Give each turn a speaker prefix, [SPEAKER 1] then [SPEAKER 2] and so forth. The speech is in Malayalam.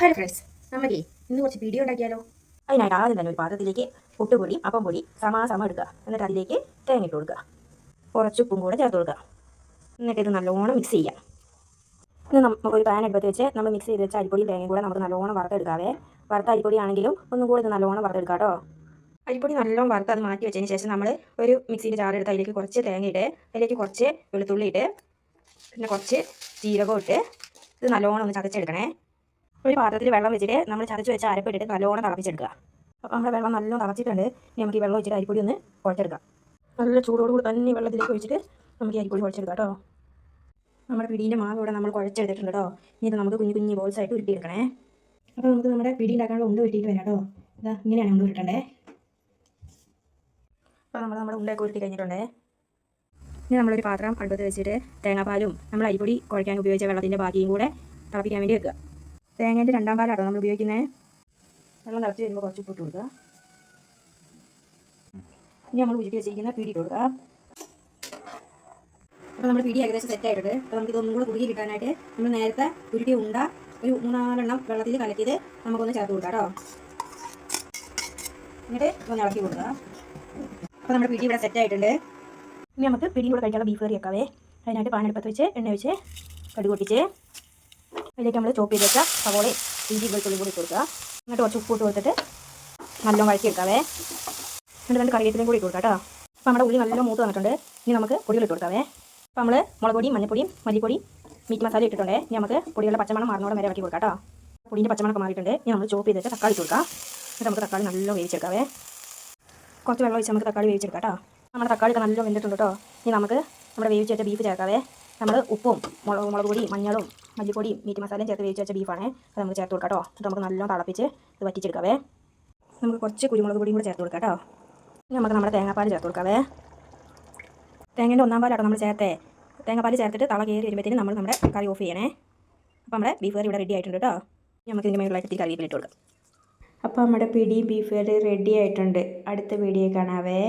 [SPEAKER 1] ഹലോ ഫ്രണ്ട്സ് നമുക്കേ ഇന്ന് കുറച്ച് വീഡിയോ ഉണ്ടാക്കിയാലോ? അതിനായിട്ട് ആദ്യം തന്നെ ഒരു പാത്രത്തിലേക്ക് പുട്ടുപൊടി അപ്പം പൊടി സമാസമം എടുക്കുക. എന്നിട്ട് അതിലേക്ക് തേങ്ങ ഇട്ട് കൊടുക്കുക. കുറച്ച് ഉപ്പും കൂടെ ചേർത്ത് കൊടുക്കുക. എന്നിട്ട് ഇത് നല്ലോണം മിക്സ് ചെയ്യാം ഇന്ന് നമുക്ക് ഒരു പാൻ എടുത്ത് വെച്ച് നമ്മൾ മിക്സ് ചെയ്ത് വെച്ച അരിപ്പൊടിയും തേങ്ങയും കൂടെ നമുക്ക് നല്ലോണം വറുത്തെടുക്കാവേ. വറുത്ത അരിപ്പൊടി ആണെങ്കിലും ഒന്നും കൂടെ ഇത് നല്ലോണം വറുത്തെടുക്കാം കേട്ടോ. അരിപ്പൊടി നല്ലോണം വറുത്ത് അത് മാറ്റി വെച്ചതിന് ശേഷം നമ്മൾ ഒരു മിക്സിന്റെ ജാർ എടുത്ത് അതിലേക്ക് കുറച്ച് തേങ്ങ ഇട്ട് അതിലേക്ക് കുറച്ച് വെളുത്തുള്ളി ഇട്ട് പിന്നെ കുറച്ച് ജീരകം ഇട്ട് ഇത് നല്ലോണം ഒന്ന് ചതച്ചെടുക്കണേ. ഒരു പാത്രത്തിൽ വെള്ളം വെച്ചിട്ട് നമ്മൾ ചതച്ച് വെച്ച അരപ്പിട്ടിട്ട് നല്ലോണം തിളപ്പിച്ചെടുക്കുക. അപ്പോൾ നമ്മുടെ വെള്ളം നല്ലോണം തിളച്ചിട്ടുണ്ട്. നമുക്ക് ഈ വെള്ളം ഒഴിച്ചിട്ട് അരിപ്പൊടി ഒന്ന് കുഴച്ചെടുക്കാം. നല്ല ചൂടോട് കൂടി തന്നെ വെള്ളത്തിലേക്ക് ഒഴിച്ചിട്ട് നമുക്ക് ഈ അരിപ്പൊടി കുഴച്ചെടുക്കാം കേട്ടോ. നമ്മുടെ പിടീന്റെ മാവ് ഇവിടെ നമ്മൾ കുഴച്ചെടുത്തിട്ടുണ്ട് കേട്ടോ. ഇനി ഇത് നമുക്ക് കുഞ്ഞു കുഞ്ഞു ബോൾസ് ആയിട്ട് ഉരുട്ടിയെടുക്കണേ. അപ്പോൾ നമുക്ക് നമ്മുടെ പിടി ഉണ്ടാക്കാനുള്ള ഉണ്ട ഉരുട്ടിയിട്ട് വരാം കേട്ടോ. ഇതാ ഇങ്ങനെയാണ് ഉണ്ട ഉരുട്ടേണ്ടേ. അപ്പോൾ നമ്മൾ നമ്മുടെ ഉണ്ടയൊക്കെ ഉരുട്ടി കഴിഞ്ഞിട്ടുണ്ടേ. ഇനി നമ്മളൊരു പാത്രം അടുപ്പത്ത് വെച്ചിട്ട് തേങ്ങാപ്പാലും നമ്മൾ അരിപ്പൊടി കുഴയ്ക്കാൻ ഉപയോഗിച്ച വെള്ളത്തിന്റെ ബാക്കിയും കൂടെ തിളപ്പിക്കാൻ വേണ്ടി വെക്കുക. തേങ്ങേന്റെ രണ്ടാം പാലാട്ടോ നമ്മൾ ഉപയോഗിക്കുന്നത് വെള്ളം തിളച്ച് വരുമ്പോൾ കുറച്ച് ഉപ്പിട്ട് കൊടുക്കുക. ഇനി നമ്മൾ ഉരുട്ടി വെച്ചിരിക്കുന്ന പിടി കൊടുക്കുക. അപ്പോൾ നമ്മൾ പിടി ഏകദേശം സെറ്റ് ആയിട്ടുണ്ട്. അപ്പോൾ നമുക്ക് ഇതൊന്നും കൂടി കുറുകി കിട്ടാനായിട്ട് നമ്മൾ നേരത്തെ ഉരുട്ടി ഉണ്ട ഒരു മൂന്നാലെണ്ണം വെള്ളത്തിൽ കലക്കിയത് നമുക്കൊന്ന് ചേർത്ത് കൊടുക്കാം കേട്ടോ. എന്നിട്ട് ഒന്ന് ഇളക്കി കൊടുക്കുക. അപ്പോൾ നമ്മുടെ പിടി ഇവിടെ സെറ്റ് ആയിട്ടുണ്ട്. ഇനി നമുക്ക് പിടിയും കൂടെ കഴിക്കാനുള്ള ബീഫ് കറി വെക്കാവേ അതിനായിട്ട് പാനെടുപ്പത്ത് വെച്ച് എണ്ണ വെച്ച് കടുക് പൊട്ടിച്ച്. അതിലേക്ക് നമ്മൾ ചോപ്പ് ചെയ്ത് വെച്ച സവോളയും ഇഞ്ചി വെളുത്തുള്ളി കൂടി കൊടുക്കുക എന്നിട്ട് കുറച്ച് ഉപ്പ് ഇട്ട് കൊടുത്തിട്ട് നല്ലോണം വഴക്കിയെടുക്കാവേ എന്നിട്ട് രണ്ട് കറിവേപ്പിലയും കൂടി കൊടുക്കാം കേട്ടോ അപ്പോൾ നമ്മുടെ ഉള്ളി നല്ലോണം മൂത്ത് വന്നിട്ടുണ്ട്. ഇനി നമുക്ക് പൊടികൾ ഇട്ട് കൊടുക്കാവേ. അപ്പോൾ നമ്മൾ മുളക് പൊടിയും മഞ്ഞപ്പൊടിയും മല്ലിപ്പൊടി മീറ്റ് മസാല ഇട്ടിട്ടുണ്ട്. ഇനി നമുക്ക് പൊടികളുടെ പച്ചമണം മാറുന്നോടെ വരെ ഇറക്കി കൊടുക്കാം കേട്ടോ പൊടിന്റെ പച്ചമണമൊക്കെ മാറിയിട്ടുണ്ട്. ഇനി നമ്മൾ ചോപ്പ് ചെയ്ത് തക്കാളി ഇട്ട് എന്നിട്ട് നമുക്ക് തക്കാളി നല്ല വേവിച്ചെടുക്കാവേ. കുറച്ച് വെള്ളം ഒഴിച്ച് നമുക്ക് തക്കാളി വേവിച്ചെടുക്കാം കേട്ടോ നമ്മുടെ തക്കാളി ഒക്കെ നല്ല വെന്തിട്ടുണ്ട് കേട്ടോ. ഇനി നമുക്ക് നമ്മുടെ വേവിച്ച് വെച്ച ബീഫ് ചേർക്കാവേ. നമ്മൾ ഉപ്പും മുളക് മുളക് പൊടി മഞ്ഞളും മല്ലിപ്പൊടിയും മീറ്റ് മസാലയും ചേർത്ത് വേവിച്ച് വെച്ച ബീഫാണ്. അത് നമുക്ക് ചേർത്ത് കൊടുക്കാം കേട്ടോ. നമുക്ക് നല്ലോണം തിളപ്പിച്ച് ഇത് വറ്റിച്ചെടുക്കാവേ. നമുക്ക് കുറച്ച് കുരുമുളക് പൊടിയും കൂടെ ചേർത്ത് കൊടുക്കാം കേട്ടോ. ഇനി നമുക്ക് നമ്മുടെ തേങ്ങാപ്പാൽ ചേർത്ത് കൊടുക്കാവേ. തേങ്ങേന്റെ ഒന്നാം പാലാട്ടോ നമ്മൾ ചേർത്തേ. തേങ്ങാപ്പാൽ ചേർത്തിട്ട് തള കയറി വരുമ്പോഴത്തേനും നമ്മൾ നമ്മുടെ കറി ഓഫ് ചെയ്യണേ. അപ്പോൾ നമ്മുടെ ബീഫ് കറി ഇവിടെ റെഡി ആയിട്ടുണ്ട് കേട്ടോ. ഇനി നമുക്ക് ഇതിന്റെ മേളിലായിട്ട് ഇത്തിരി ഇട്ട് കൊടുക്കാം.
[SPEAKER 2] അപ്പോൾ നമ്മുടെ പിടി ബീഫ് കറി റെഡി ആയിട്ടുണ്ട്. അടുത്ത വീഡിയോ കാണാവേ.